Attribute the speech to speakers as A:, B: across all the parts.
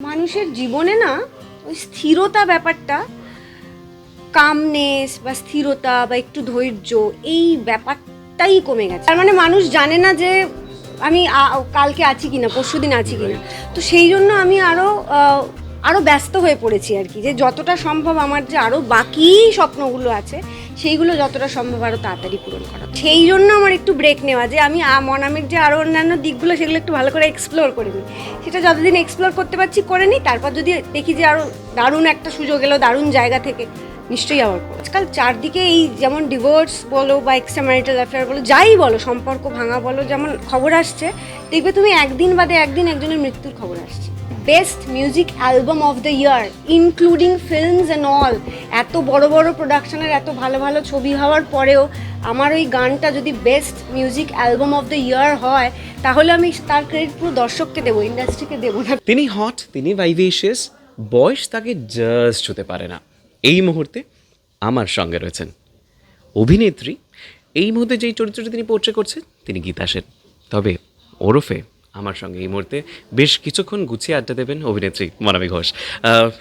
A: মানুষের জীবনে না ওই স্থিরতা ব্যাপারটা কামনেস বা স্থিরতা বা একটু ধৈর্য, এই ব্যাপারটাই কমে গেছে। তার মানে মানুষ জানে না যে আমি কালকে আছি কিনা পরশু দিন আছি কিনা। তো সেই জন্য আমি আরও আরও ব্যস্ত হয়ে পড়েছি আর কি। যে যতটা সম্ভব আমার যে আরও বাকি স্বপ্নগুলো আছে সেইগুলো যতটা সম্ভব আরও তাড়াতাড়ি পূরণ করা। সেই জন্য আমার একটু ব্রেক নেওয়া যে আমি মনামের যে আরও অন্যান্য দিকগুলো সেগুলো একটু ভালো করে এক্সপ্লোর করে নিই। সেটা যতদিন এক্সপ্লোর করতে পারছি, করে নিই, তারপর যদি দেখি যে আরও দারুণ একটা সুযোগ এলো, দারুণ জায়গা থেকে, নিশ্চয়ই করব। আজকাল চারদিকে এই যেমন ডিভোর্স বলো বা এক্সট্রা ম্যারিটাল অ্যাফেয়ার বলো, যাই বলো, সম্পর্ক ভাঙা বলো, যেমন খবর আসছে, দেখবে তুমি একদিন বাদে একদিন একজনের মৃত্যুর খবর আসছে। Best music album of the year, including films and all. এত বড় বড় প্রোডাকশনের এত ভালো ভালো ছবি হওয়ার পরেও আমার ওই গানটা যদি best music album of the year হয়, তাহলে আমি তার ক্রেডিট পুরো দর্শককে দেবো ইন্ডাস্ট্রিকে দেবো না।
B: তিনি হট তিনি ভাইভেশিয়াস বয়স তাকে জাস্ট হতে পারে না। এই মুহূর্তে আমার সঙ্গে রয়েছেন অভিনেত্রী। এই মুহূর্তে যেই চরিত্রটি তিনি পোর্ট্রে করছেন, তিনি গীতা সেন। তবে ওরফে আমার সঙ্গে এই মুহূর্তে। বেশ কিছুক্ষণ গুছিয়ে আড্ডা দেবেন অভিনেত্রী মনামী ঘোষ।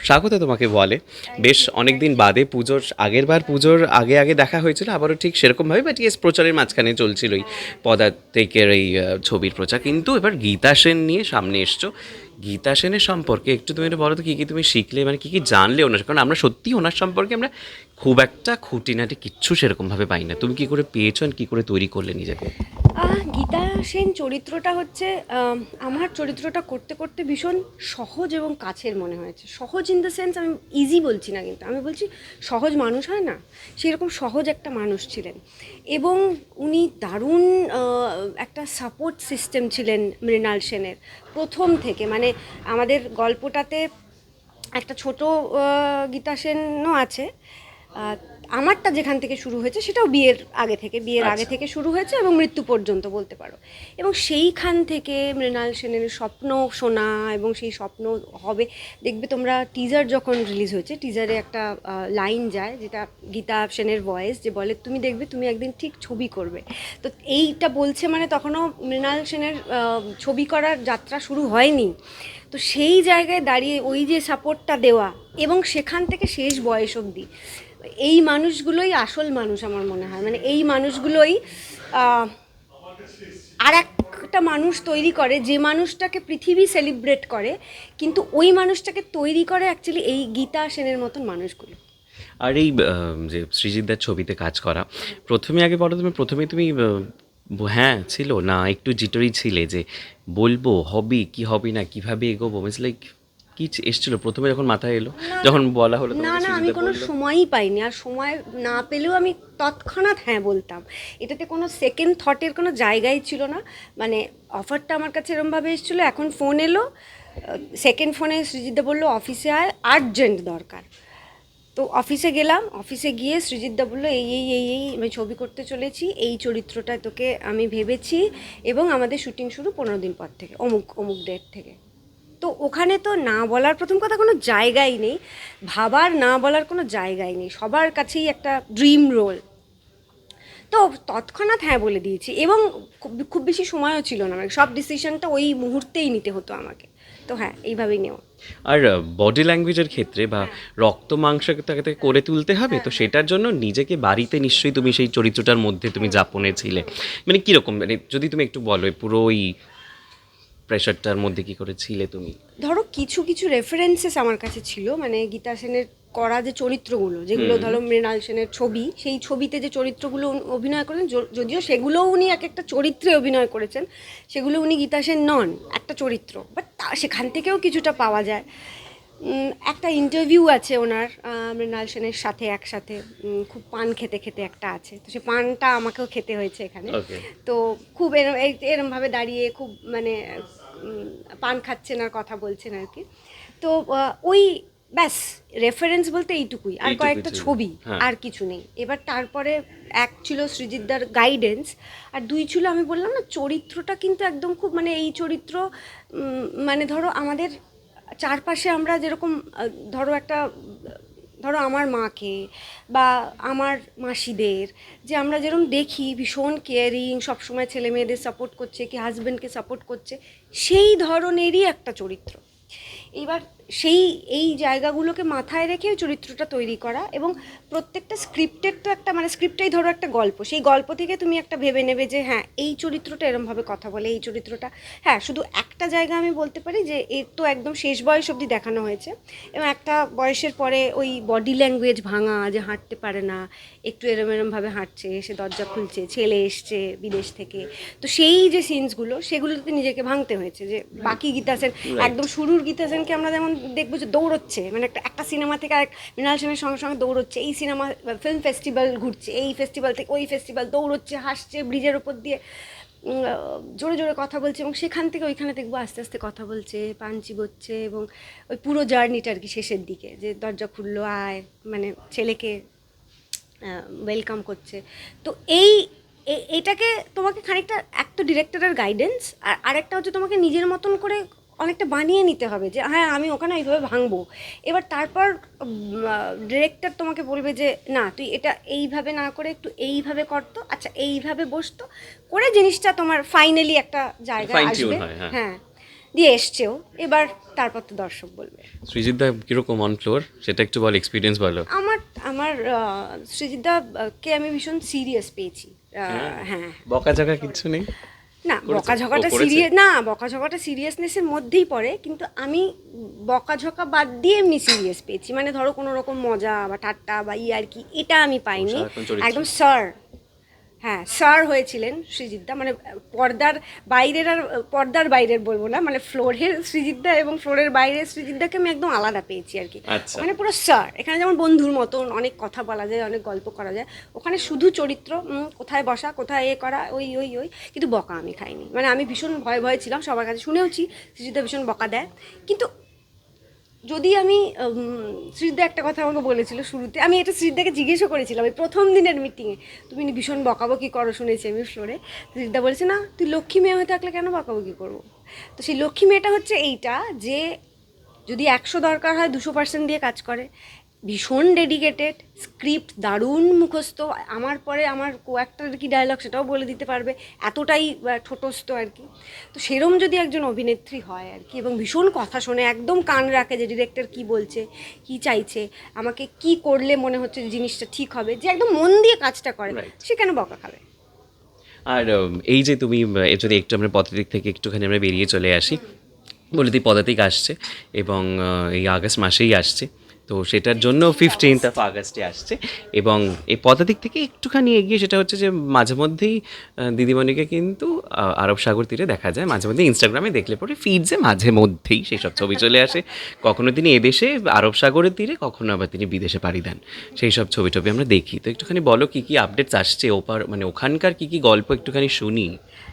B: স্বাগত তোমাকে বলে। বেশ অনেকদিন বাদে পুজোর আগের বার পুজোর আগে আগে দেখা হয়েছিল আবারও ঠিক সেরকমভাবে বাট ইয়েস প্রচারের মাঝখানে চলছিলই পদাতিকের এই ছবির প্রচার। কিন্তু এবার গীতা সেন নিয়ে সামনে এসছো। গীতা সেনের সম্পর্কে একটু তুমি একটু বলো তো, কী কী তুমি শিখলে মানে কী কী জানলে ওনার কারণ আমরা সত্যি ওনার সম্পর্কে আমরা খুব একটা খুঁটিনাটি কিচ্ছু সেরকমভাবে পাই না। তুমি কী করে পেয়েছ কী করে তৈরি করলে নিজেকে?
A: গীতা সেন চরিত্রটা হচ্ছে আমার চরিত্রটা করতে করতে ভীষণ সহজ এবং কাছের মনে হয়েছে। সহজ ইন দ্য সেন্স আমি ইজি বলছি না কিন্তু, আমি বলছি সহজ মানুষ হয় না, সেরকম সহজ একটা মানুষ ছিলেন। এবং উনি দারুণ একটা সাপোর্ট সিস্টেম ছিলেন মৃণাল সেনের প্রথম থেকে। মানে আমাদের গল্পটাতে একটা ছোট গীতা সেনও আছে। আমারটা যেখান থেকে শুরু হয়েছে সেটাও বিয়ের আগে থেকে বিয়ের আগে
B: আচ্ছা।
A: থেকে শুরু হয়েছে এবং মৃত্যু পর্যন্ত বলতে পারো। এবং সেইখান থেকে মৃণাল সেনের স্বপ্ন শোনা এবং সেই স্বপ্ন হবে। দেখবে তোমরা টিজার যখন রিলিজ হয়েছে টিজারে একটা লাইন যায় যেটা গীতা সেনের ভয়েস যে বলে তুমি দেখবে তুমি একদিন ঠিক ছবি করবে। তো এইটা বলছে মানে তখনও মৃণাল সেনের ছবি করার যাত্রা শুরু হয়নি। তো সেই জায়গায় দাঁড়িয়ে ওই যে সাপোর্টটা দেওয়া এবং সেখান থেকে শেষ বয়স অবধি এই মানুষগুলোই আসল মানুষ আমার মনে হয়। মানে এই মানুষগুলোই আর একটা মানুষ তৈরি করে, যে মানুষটাকে পৃথিবী সেলিব্রেট করে, কিন্তু ওই মানুষটাকে তৈরি করে অ্যাকচুয়ালি এই গীতা সেনের মতন মানুষগুলো।
B: আর এই যে সৃজিতদার ছবিতে কাজ করা, প্রথমে আগে বলো তুমি, প্রথমে তুমি হ্যাঁ ছিল না, একটু জিটরি ছিলে যে বলব, হবি, কি হবি না, কীভাবে এগোবো? মিনস লাইক কি এসছিল? প্রথমে যখন মাথায় এলো যখন বলা হলো
A: না না আমি কোনো সময়ই পাইনি আর সময় না পেলেও আমি তৎক্ষণাৎ হ্যাঁ বলতাম। এটাতে কোনো সেকেন্ড থটের কোনো জায়গাই ছিল না। মানে অফারটা আমার কাছে এরমভাবে এসেছিল এখন ফোন এলো সেকেন্ড ফোনে সৃজিতদা বলল অফিসে আয় আর্জেন্ট দরকার। তো অফিসে গেলাম অফিসে গিয়ে সৃজিতদা বলল এই এই এই এই আমি ছবি করতে চলেছি এই চরিত্রটা তোকে আমি ভেবেছি এবং আমাদের শুটিং শুরু পনেরো দিন পর থেকে অমুক অমুক ডেট থেকে। তো ওখানে তো না বলার প্রথম কথা কোনো জায়গাই নেই ভাবার না বলার কোনো জায়গাই নেই সবার কাছেই একটা ড্রিম রোল তো তৎক্ষণাৎ হ্যাঁ বলে দিয়েছি এবং খুব বেশি সময়ও ছিল না মানে সব ডিসিশনটা ওই মুহূর্তেই নিতে হতো আমাকে। তো হ্যাঁ এইভাবেই নেওয়া।
B: আর বডি ল্যাঙ্গুয়েজের ক্ষেত্রে বা রক্ত মাংসকে তাকে করে তুলতে হবে তো সেটার জন্য নিজেকে বাড়িতে নিশ্চয়ই তুমি সেই চরিত্রটার মধ্যে তুমি যাপনে ছিলে। মানে কীরকম মানে যদি তুমি একটু বলো পুরো ওই প্রেশারটার মধ্যে কি করে ছিলে তুমি?
A: ধরো কিছু কিছু রেফারেন্সেস আমার কাছে ছিল মানে গীতা সেনের করা যে চরিত্রগুলো যেগুলো ধরো মৃণাল সেনের ছবি সেই ছবিতে যে চরিত্রগুলো অভিনয় করেছেন যদিও সেগুলো উনি এক একটা চরিত্রে অভিনয় করেছেন সেগুলো উনি গীতা সেন নন একটা চরিত্র বাট সেখান থেকেও কিছুটা পাওয়া যায়। একটা ইন্টারভিউ আছে ওনার মৃণাল সেনের সাথে একসাথে খুব পান খেতে খেতে একটা আছে। তো সে পানটা আমাকেও খেতে হয়েছে এখানে। তো খুব এরম এরমভাবে দাঁড়িয়ে খুব মানে পান খাচ্ছেন আর কথা বলছেন আর কি। তো ওই ব্যাস রেফারেন্স বলতে এইটুকুই। আর কয়েকটা ছবি
B: হ্যাঁ।
A: আর কিছু নেই। এবার তারপরে এক ছিল সৃজিতদার গাইডেন্স আর দুই ছিল আমি বললাম না চরিত্রটা কিন্তু একদম খুব মানে এই চরিত্র মানে ধরো আমাদের চারপাশে আমরা যেরকম ধরো একটা, ধরো আমার মাকে বা আমার মাসিদের, যে আমরা যেরকম দেখি ভীষণ কেয়ারিং সবসময় ছেলে মেয়েদের সাপোর্ট করছে, কি হাজব্যান্ডকে সাপোর্ট করছে, সেই ধরনেরই একটা চরিত্র। এইবার সেই এই জায়গাগুলোকে মাথায় রেখে ওই চরিত্রটা তৈরি করা এবং প্রত্যেকটা স্ক্রিপ্টের তো একটা মানে স্ক্রিপ্টটাই ধরো একটা গল্প। সেই গল্প থেকে তুমি একটা ভেবে নেবে যে হ্যাঁ এই চরিত্রটা এরমভাবে কথা বলে এই চরিত্রটা হ্যাঁ শুধু একটা জায়গা আমি বলতে পারি যে এর তো একদম শেষ বয়স অবধি দেখানো হয়েছে। এবং একটা বয়সের পরে ওই বডি ল্যাঙ্গুয়েজ ভাঙা যে হাঁটতে পারে না একটু এরম এরমভাবে হাঁটছে সে দরজা খুলছে ছেলে এসছে বিদেশ থেকে। তো সেই যে সিনসগুলো সেগুলোতে নিজেকে ভাঙতে হয়েছে যে বাকি গীতা সেন একদম শুরুর গীতা সেনকে আমরা যেমন দেখব যে দৌড়চ্ছে। মানে একটা একটা সিনেমা থেকে আরেক মৃণাল সেনের সঙ্গে সঙ্গে দৌড়চ্ছে। এই সিনেমা ফিল্ম ফেস্টিভ্যাল ঘুরছে। এই ফেস্টিভ্যাল থেকে ওই ফেস্টিভ্যাল দৌড়চ্ছে, হাসছে, ব্রিজের ওপর দিয়ে জোরে জোরে কথা বলছে এবং সেখান থেকে ওইখানে দেখব আস্তে আস্তে কথা বলছে, পান চিবোচ্ছে এবং ওই পুরো জার্নিটা আর কি শেষের দিকে। যে দরজা খুললো, আয় মানে ছেলেকে ওয়েলকাম করছে। তো এই এটাকে তোমাকে খানিকটা, এক তো ডিরেক্টরের গাইডেন্স আর আরেকটা হচ্ছে তোমাকে নিজের মতন করে অনেকটা বানিয়ে নিতে হবে যে হ্যাঁ আমি ওখানে এইভাবে ভাঙবো। এবার তারপর ডিরেক্টর তোমাকে বলবে যে না তুই এটা এইভাবে না করে একটু এইভাবে করতো আচ্ছা এইভাবে বসতো করে জিনিসটা তোমার ফাইনালি একটা জায়গায় আসবে।
B: হ্যাঁ। হ্যাঁ।
A: দিয়ে এসছেও এবার তারপর তো দর্শক বলবে।
B: সৃজিত দা কীরকম অন ফ্লোর সেটা একটু বল এক্সপিরিয়েন্স বলো।
A: আমার আমার সৃজিদা কে আমি ভীষণ সিরিয়াস পেয়েছি। আহ, হ্যাঁ।
B: বকা ঝকা কিছু নেই?
A: না? বকাঝকাটা সিরিয়াস না বকাঝকাটা সিরিয়াসনেসের মধ্যেই পড়ে কিন্তু আমি বকাঝকা বাদ দিয়ে এমনি সিরিয়াস পেয়েছি। মানে ধরো কোনো রকম মজা বা ঠাট্টা বা ই আর কি এটা আমি পাইনি। একদম স্যার হ্যাঁ স্যার হয়েছিলেন সৃজিতদা মানে পর্দার বাইরের আর পর্দার বাইরের বলব না মানে ফ্লোরের সৃজিতদা এবং ফ্লোরের বাইরের সৃজিতদাকে আমি একদম আলাদা পেয়েছি আর কি। মানে পুরো স্যার এখানে যেমন বন্ধুর মতন অনেক কথা বলা যায় অনেক গল্প করা যায় ওখানে শুধু চরিত্র কোথায় বসা কোথায় এ করা ওই ওই ওই কিন্তু বকা আমি খাইনি। মানে আমি ভীষণ ভয় ভয় ছিলাম সবার কাছে শুনেওছি সৃজিতা ভীষণ বকা দেয়। কিন্তু যদি আমি শ্রীদা একটা কথা আমাকে বলেছিল শুরুতে, আমি এটা শ্রীদাকে জিজ্ঞেসও করেছিলাম, এই প্রথম দিনের মিটিংয়ে তুমি ভীষণ বকাবকি করো শুনেছি আমি ফ্লোরে শ্রীদা বলেছে, না, তুই লক্ষ্মী মেয়ে হয়ে থাকলে কেন বকাবকি করব? তো সেই লক্ষ্মী মেয়েটা হচ্ছে এইটা যে যদি একশো দরকার হয়, দুশো পার্সেন্ট দিয়ে কাজ করে। ভীষণ ডেডিকেটেড স্ক্রিপ্ট দারুণ মুখস্থ। আমার পরে আমার কো একটার কি ডায়লগ সেটাও বলে দিতে পারবে। এতটাই ঠোঁটস্থ আর কি। তো সেরম যদি একজন অভিনেত্রী হয় আর কি এবং ভীষণ কথা শোনে একদম কান রাখে যে ডিরেক্টর কি বলছে কি চাইছে আমাকে কি করলে মনে হচ্ছে যে জিনিসটা ঠিক হবে যে একদম মন দিয়ে কাজটা করে. সে কেন বকা খাবে?
B: আর এই যে তুমি যদি একটু আমরা পদাতিক থেকে একটুখানি আমরা বেরিয়ে চলে আসি বলে দিই পদাতিক আসছে এবং এই আগস্ট মাসেই আসছে। তো সেটার জন্য ফিফটিন্থ অফ আগস্টে আসছে এবং এই পদাতিক থেকে একটুখানি এগিয়ে সেটা হচ্ছে যে মাঝে মধ্যেই দিদিমণিকে কিন্তু আরব সাগর তীরে দেখা যায়। মাঝে মধ্যে ইনস্টাগ্রামে দেখলে পরে ফিডসে মাঝে মধ্যেই সেই সব ছবি চলে আসে। কখনো তিনি এদেশে, আরব সাগরের তীরে, কখনো আবার তিনি বিদেশে পাড়ি দেন। সেই সব ছবি টবি আমরা দেখি। তো একটুখানি বলো, কি কি আপডেটস আসছে ওপার মানে ওখানকার কি কি গল্প একটুখানি শুনি?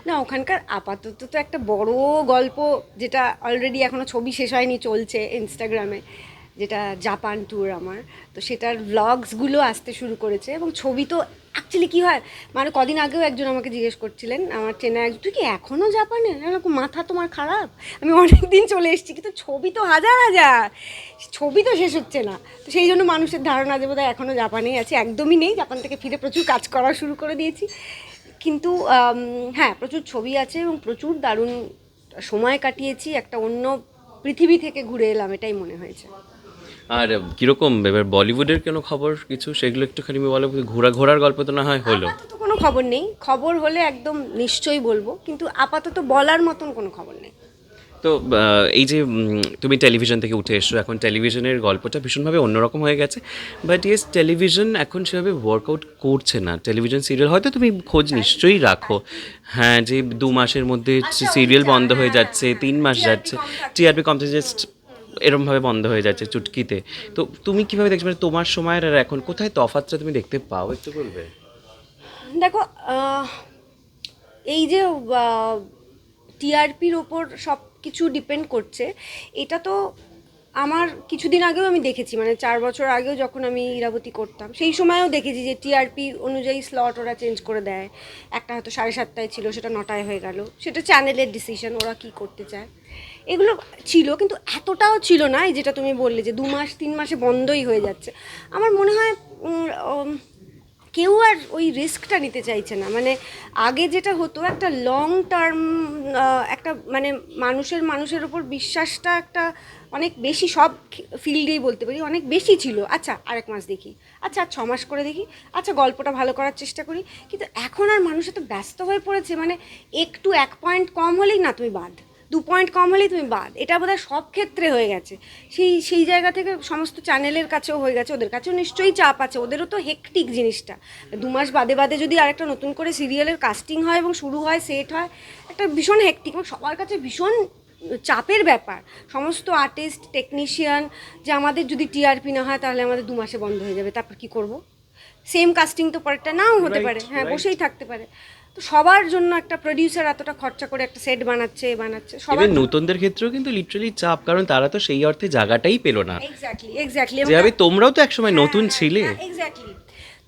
A: না, ওখানকার আপাতত তো একটা বড় গল্প, যেটা অলরেডি এখনও ছবি শেষ হয়নি, চলছে ইনস্টাগ্রামে যেটা জাপান ট্যুর আমার, তো সেটার ভ্লগসগুলো আসতে শুরু করেছে এবং ছবি তো অ্যাকচুয়ালি কী হয় মানে কদিন আগেও একজন আমাকে জিজ্ঞেস করছিলেন, আমার চেনা একজন তুই কি এখনও জাপানে এরকম মাথা তোমার খারাপ। আমি অনেক দিন চলে এসেছি, কিন্তু ছবি তো হাজার হাজার। ছবি তো শেষ হচ্ছে না। তো সেই জন্য মানুষের ধারণা যে বোধহয় এখনও জাপানেই আছে, একদমই নেই। জাপান থেকে ফিরে প্রচুর কাজ করা শুরু করে দিয়েছি। কিন্তু হ্যাঁ প্রচুর ছবি আছে এবং প্রচুর দারুণ সময় কাটিয়েছি, একটা অন্য পৃথিবী থেকে ঘুরে এলাম, এটাই মনে হয়েছে।
B: আর কীরকম এবার বলিউডের কোনো খবর কিছু? সেগুলো একটুখানি বলো ঘোরা ঘোরার গল্প তো না হয় হলো?
A: আপাতত কোনো খবর নেই। খবর হলে একদম নিশ্চয়ই বলব কিন্তু আপাতত বলার মতন কোনো খবর নেই।
B: তো এই যে তুমি টেলিভিশন থেকে উঠে এসছো এখন টেলিভিশনের গল্পটা ভীষণভাবে অন্যরকম হয়ে গেছে। বাট ইয়েস টেলিভিশন এখন সেভাবে ওয়ার্কআউট করছে না। টেলিভিশন সিরিয়াল হয়তো তুমি খোঁজ নিশ্চয়ই রাখো। হ্যাঁ যে দু মাসের মধ্যে সিরিয়াল বন্ধ হয়ে যাচ্ছে তিন মাস যাচ্ছে। টিআরপি কম জাস্ট এরমভাবে বন্ধ হয়ে যাচ্ছে চুটকিতে। তো তুমি কীভাবে দেখছ? মানে তোমার সময়ের আর এখন, কোথায় তফাতটা তুমি দেখতে পাও? একটু বলবে।
A: দেখো এই যে টিআরপির ওপর সব কিছু ডিপেন্ড করছে, এটা তো আমার কিছুদিন আগেও আমি দেখেছি মানে চার বছর আগেও যখন আমি ইরাবতী করতাম, সেই সময়ও দেখেছি যে টিআরপি অনুযায়ী স্লট ওরা চেঞ্জ করে দেয়। একটা হয়তো সাড়ে সাতটায় ছিল, সেটা নটায় হয়ে গেল। সেটা চ্যানেলের ডিসিশন ওরা কি করতে চায়। এগুলো ছিল, কিন্তু এতটাও ছিল না যেটা তুমি বললে যে দু মাস, তিন মাসে বন্ধই হয়ে যাচ্ছে। আমার মনে হয় কেউ আর ওই রিস্কটা নিতে চাইছে না। মানে আগে যেটা হতো, একটা লং টার্ম একটা মানে মানুষের মানুষের ওপর বিশ্বাসটা একটা অনেক বেশি সব ফিল্ডেই বলতে পারি, অনেক বেশি ছিল। আচ্ছা আরেক মাস দেখি। আচ্ছা ছ মাস করে দেখি। আচ্ছা গল্পটা ভালো করার চেষ্টা করি। কিন্তু এখন আর মানুষ এত ব্যস্ত হয়ে পড়েছে মানে একটু এক পয়েন্ট কম হলেই না তুমি বাদ। দু পয়েন্ট কম হলেই তুমি বাদ। এটা বোধহয় সব ক্ষেত্রে হয়ে গেছে। সেই সেই জায়গা থেকে সমস্ত চ্যানেলের কাছেও হয়ে গেছে, ওদের কাছেও নিশ্চয়ই চাপ আছে। ওদেরও তো হেকটিক জিনিসটা। দু মাস বাদে বাদে যদি আরেকটা নতুন করে সিরিয়ালের কাস্টিং হয় এবং শুরু হয় সেট হয়, একটা ভীষণ হেকটিক এবং সবার কাছে ভীষণ চাপের ব্যাপার। সমস্ত আর্টিস্ট টেকনিশিয়ান যে আমাদের যদি টিআরপি না হয় তাহলে আমাদের দু মাসে বন্ধ হয়ে যাবে। তারপর কি করব? সেম কাস্টিং তো পরেরটা নাও হতে পারে। হ্যাঁ বসেই থাকতে পারে। তো সবার জন্য একটা প্রডিউসার এতটা খরচা করে একটা সেট বানাচ্ছে এ বানাচ্ছে সবার
B: নতুনদের ক্ষেত্রেও কিন্তু লিটারালি চাপ কারণ তারা তো সেই অর্থে জায়গাটাই পেল না।
A: এক্স্যাক্টলি এক্স্যাক্টলি
B: যেভাবে তোমরাও তো একসময় নতুন ছিলে।
A: এক্স্যাক্টলি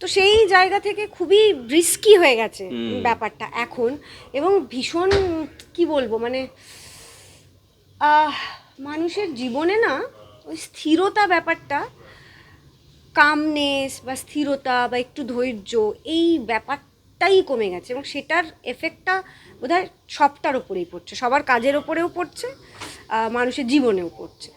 A: তো সেই জায়গা থেকে খুবই রিস্কি হয়ে গেছে ব্যাপারটা এখন। এবং ভীষণ কি বলব মানে মানুষের জীবনে না ওই স্থিরতা ব্যাপারটা কামনেস বা স্থিরতা বা একটু ধৈর্য, এই ব্যাপারটাই কমে গেছে এবং সেটার এফেক্টটা বোধহয় সবটার ওপরেই পড়ছে। সবার কাজের ওপরেও পড়ছে মানুষের জীবনেও পড়ছে।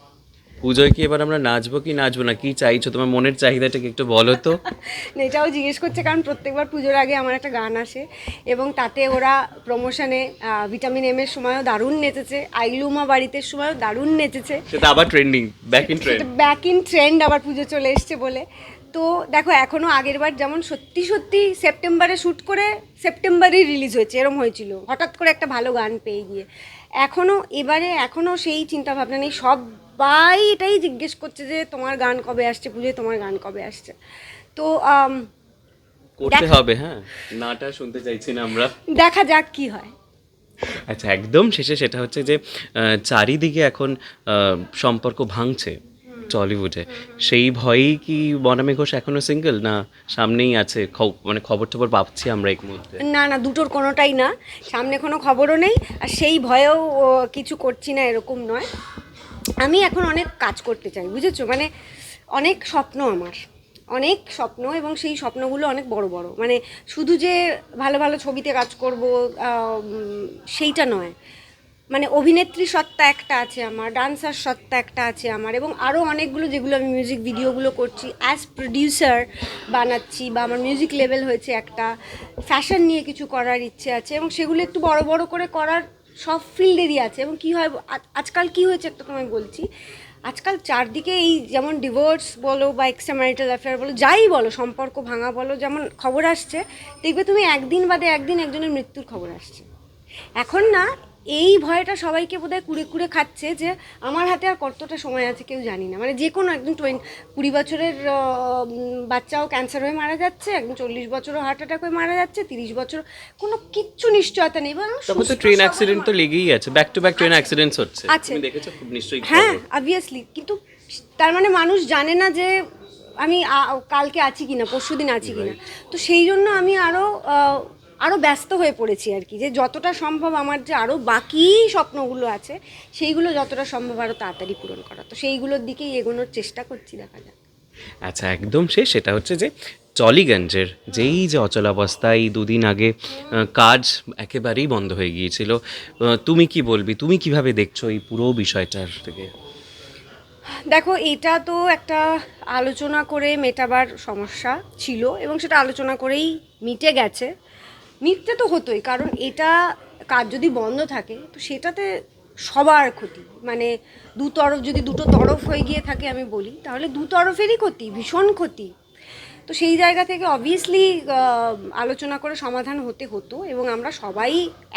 B: পুজোয় কি এবার আমরা নাচবো কি নাচবো না? কি চাইছো? তোমার মনের চাহিদাটাকে একটু বলো তো?
A: না, এটাও জিজ্ঞেস করছে কারণ প্রত্যেকবার পুজোর আগে আমার একটা গান আসে এবং তাতে ওরা প্রমোশনে ভিটামিন এম এর সময়ও দারুণ নেচেছে আইলুমা বাড়িতে সময়ও দারুণ নেচেছে।
B: সেটা আবার trending back in trend
A: back in trend আবার পুজো চলে এসছে বলে। তো দেখো এখনও আগের বার যেমন সত্যি সত্যি সেপ্টেম্বরে শ্যুট করে সেপ্টেম্বরেই রিলিজ হয়েছে এরম হয়েছিল। হঠাৎ করে একটা ভালো গান পেয়ে গিয়ে। এখনও এবারে এখনও সেই চিন্তা ভাবনা নেই সবাই এটাই জিজ্ঞেস করছে যে তোমার গান কবে আসছে? পুজোয় তোমার গান কবে আসছে? তো
B: করতে হবে হ্যাঁ। নাটা শুনতে চাইছি না আমরা।
A: দেখা যাক কি হয়।
B: আচ্ছা একদম শেষে সেটা হচ্ছে যে চারিদিকে এখন সম্পর্ক ভাঙছে টলিউডে। সেই ভয়েই কি বনামী ঘোষ এখনও সিঙ্গেল না সামনেই আছে? মানে খবর টবর পাচ্ছি আমরা এই মুহূর্তে।
A: না না দুটোর কোনোটাই না। সামনে কোনো খবরও নেই আর সেই ভয়েও কিছু করছি না এরকম নয়। আমি এখন অনেক কাজ করতে চাই, বুঝেছ? মানে অনেক স্বপ্ন আমার। অনেক স্বপ্ন এবং সেই স্বপ্নগুলো অনেক বড় বড়। মানে শুধু যে ভালো ভালো ছবিতে কাজ করব সেইটা নয়। মানে অভিনেত্রী সত্তা একটা আছে আমার, ডান্সার সত্তা একটা আছে আমার, এবং আরও অনেকগুলো যেগুলো আমি মিউজিক ভিডিওগুলো করছি। অ্যাজ প্রডিউসার বানাচ্ছি বা আমার মিউজিক লেভেল হয়েছে একটা। ফ্যাশন নিয়ে কিছু করার ইচ্ছে আছে এবং সেগুলো একটু বড় বড় করে করার সব ফিল্ডেরই আছে এবং কী হয় আজকাল কি হয়েছে একটা তোমায় বলছি, আজকাল চারদিকে এই যেমন ডিভোর্স বলো বা এক্সট্রা ম্যারিটাল অ্যাফেয়ার বলো, যাই বলো, সম্পর্ক ভাঙা বলো, যেমন খবর আসছে, দেখবে তুমি একদিন বাদে একদিন একজনের মৃত্যুর খবর আসছে। এখন না এই ভয়টা সবাইকে বোধহয় কুড়ে কুড়ে খাচ্ছে যে আমার হাতে আর কতটা সময় আছে কেউ জানি না। মানে যে কোনো একদম টোয়েন্টি কুড়ি বছরের বাচ্চাও ক্যান্সার হয়ে মারা যাচ্ছে একদম চল্লিশ বছরও হার্ট অ্যাটাক হয়ে মারা যাচ্ছে তিরিশ বছর কোনো কিচ্ছু নিশ্চয়তা নেই
B: তো ট্রেন অ্যাক্সিডেন্ট তো লেগেই আছে back to back train accidents হচ্ছে।
A: আছে।
B: দেখেছ খুব নিশ্চয়ই
A: হ্যাঁ। অবভিয়াসলি কিন্তু তার মানে মানুষ জানে না যে আমি কালকে আছি কিনা পরশু দিন আছি কিনা। তো সেই জন্য আমি আরও আরও ব্যস্ত হয়ে পড়েছি আর কি যে যতটা সম্ভব আমার যে আরও বাকি স্বপ্নগুলো আছে সেইগুলো যতটা সম্ভব আরও তাড়াতাড়ি পূরণ করা। তো সেইগুলোর দিকেই এগোনোর চেষ্টা করছি দেখা যাক।
B: আচ্ছা একদম শেষ সেটা হচ্ছে যে টলিগঞ্জের যেই যে অচলাবস্থা এই দুদিন আগে কাজ একেবারেই বন্ধ হয়ে গিয়েছিল তুমি কি বলবি? তুমি কীভাবে দেখছ এই পুরো বিষয়টার থেকে?
A: দেখো এটা তো একটা আলোচনা করে মেটাবার সমস্যা ছিল এবং সেটা আলোচনা করেই মিটে গেছে। মিটতে তো হতোই, কারণ এটা কাজ যদি বন্ধ থাকে, তো সেটাতে সবার ক্ষতি। মানে দু তরফ, যদি দুটো তরফ হয়ে গিয়ে থাকে আমি বলি, তাহলে দু তরফেরই ক্ষতি, ভীষণ ক্ষতি। তো সেই জায়গা থেকে অবভিয়াসলি আলোচনা করে সমাধান হতে হতো এবং আমরা সবাই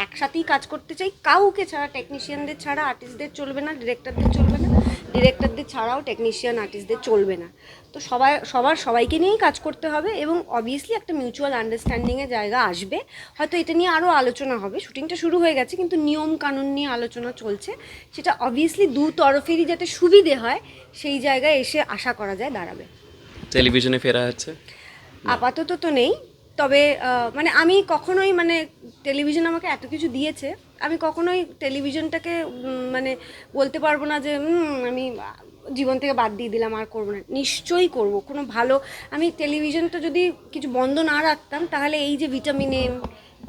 A: একসাথেই কাজ করতে চাই। কাউকে ছাড়া টেকনিশিয়ানদের ছাড়া আর্টিস্টদের চলবে না ডিরেক্টরদের চলবে না ডিরেক্টরদের ছাড়াও টেকনিশিয়ান আর্টিস্টদের চলবে না। তো সবাই, সবার সবাইকে নিয়েই কাজ করতে হবে এবং অবভিয়াসলি একটা মিউচুয়াল আন্ডারস্ট্যান্ডিংয়ের জায়গা আসবে। হয়তো এটা নিয়ে আরও আলোচনা হবে। শুটিংটা শুরু হয়ে গেছে, কিন্তু নিয়ম কানুন নিয়ে আলোচনা চলছে। সেটা অবভিয়াসলি দু তরফেরই যাতে সুবিধে হয়, সেই জায়গায় এসে আশা করা যায় দাঁড়াবে।
B: টেলিভিশনে ফেরা হচ্ছে?
A: আপাতত তো নেই, তবে মানে আমি কখনোই মানে টেলিভিশন আমাকে এত কিছু দিয়েছে, আমি কখনোই টেলিভিশনটাকে মানে বলতে পারব না যে আমি জীবন থেকে বাদ দিয়ে দিলাম, আর করব না। নিশ্চয়ই করব, কোনো ভালো, আমি টেলিভিশনটা যদি কিছু বন্ধ না রাখতাম, তাহলে এই যে ভিটামিন এম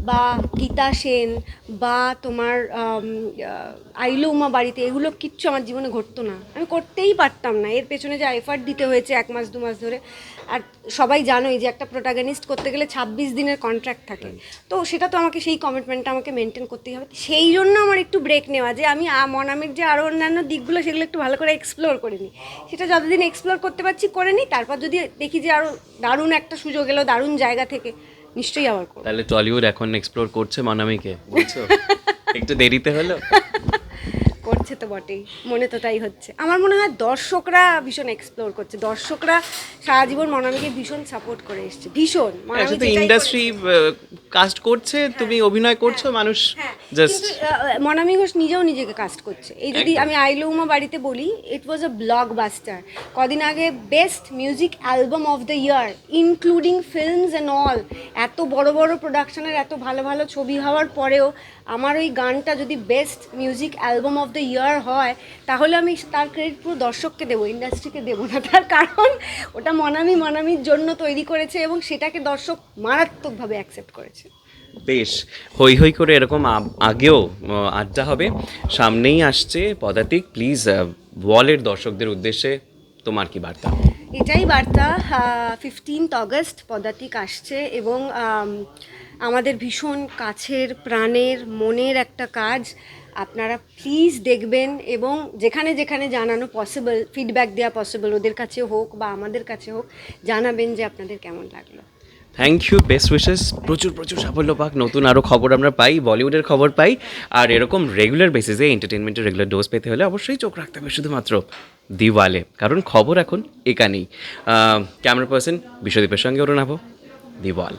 A: বা গীতা সেন বা তোমার আম, আহ, আইলো উমা বাড়িতে এগুলো কিচ্ছু আমার জীবনে ঘটতো না। আমি করতেই পারতাম না। এর পেছনে যে এফার্ট দিতে হয়েছে এক মাস দু মাস ধরে আর সবাই জানোই যে একটা প্রোটাগনিস্ট করতে গেলে ছাব্বিশ দিনের কন্ট্রাক্ট থাকে। তো সেটা তো আমাকে সেই কমিটমেন্টটা আমাকে মেনটেন করতেই হবে। সেই জন্য আমার একটু ব্রেক নেওয়া যে আমি মনামের যে আরও অন্যান্য দিকগুলো সেগুলো একটু ভালো করে এক্সপ্লোর করে নিই। সেটা যতদিন এক্সপ্লোর করতে পারছি করে নিই। তারপর যদি দেখি যে আরও দারুণ একটা সুযোগ এলো দারুণ জায়গা থেকে নিশ্চয়ই আবার করব।
B: তাহলে টলিউড এখন এক্সপ্লোর করছে মানামিকে বুঝছ একটু দেরিতে হলো?
A: করছে তো বটেই মনে তো তাই হচ্ছে। আমার মনে হয় দর্শকরা ভীষণ এক্সপ্লোর করছে দর্শকরা সারা জীবন মনামিকে ভীষণ সাপোর্ট করে এসছে ভীষণ।
B: ইন্ডাস্ট্রি কাস্ট করছে তুমি অভিনয় করছ মানুষ
A: হ্যাঁ,
B: জাস্ট
A: কিন্তু, মনামি ঘোষ নিজেও নিজেকে কাস্ট করছে। এই যদি আমি আইলুমা বাড়িতে বলি ইট ওয়াজ আ ব্লক বাস্টার কদিন আগে best music album of the year including films and all এত বড় বড় প্রোডাকশনের এত ভালো ভালো ছবি হওয়ার পরেও আমার ওই গানটা যদি best music album of the year হয় তাহলে আমি তার ক্রেডিট পুরো দর্শককে দেবো ইন্ডাস্ট্রিকে দেবো না। তার কারণ ওটা মনামি মনামির জন্য তৈরি করেছে এবং সেটাকে দর্শক মারাত্মকভাবে অ্যাকসেপ্ট করেছে।
B: বেশ হই হই করে এরকম আগেও আড্ডা হবে। সামনেই আসছে পদাতিক প্লিজ ওয়ালের দর্শকদের উদ্দেশ্যে তোমার কি বার্তা?
A: এটাই বার্তা ফিফটিন্থ অগস্ট পদাতিক আসছে এবং আমাদের ভীষণ কাছের, প্রাণের, মনের একটা কাজ। আপনারা প্লিজ দেখবেন এবং যেখানে যেখানে জানানো পসিবল ফিডব্যাক দেওয়া পসিবল ওদের কাছে হোক বা আমাদের কাছে হোক, জানাবেন যে আপনাদের কেমন লাগল।
B: থ্যাংক ইউ বেস্ট উইশেস প্রচুর প্রচুর সাফল্য পাক। নতুন আরও খবর আমরা পাই বলিউডের খবর পাই। আর এরকম রেগুলার বেসিসে এন্টারটেনমেন্টের রেগুলার ডোজ পেতে হলে অবশ্যই চোখ রাখতে হবে শুধুমাত্র দিওয়ালে। কারণ খবর এখন এখানেই। ক্যামেরা পার্সন বিশ্বদীপের সঙ্গে অরুণাভ, দিওয়াল।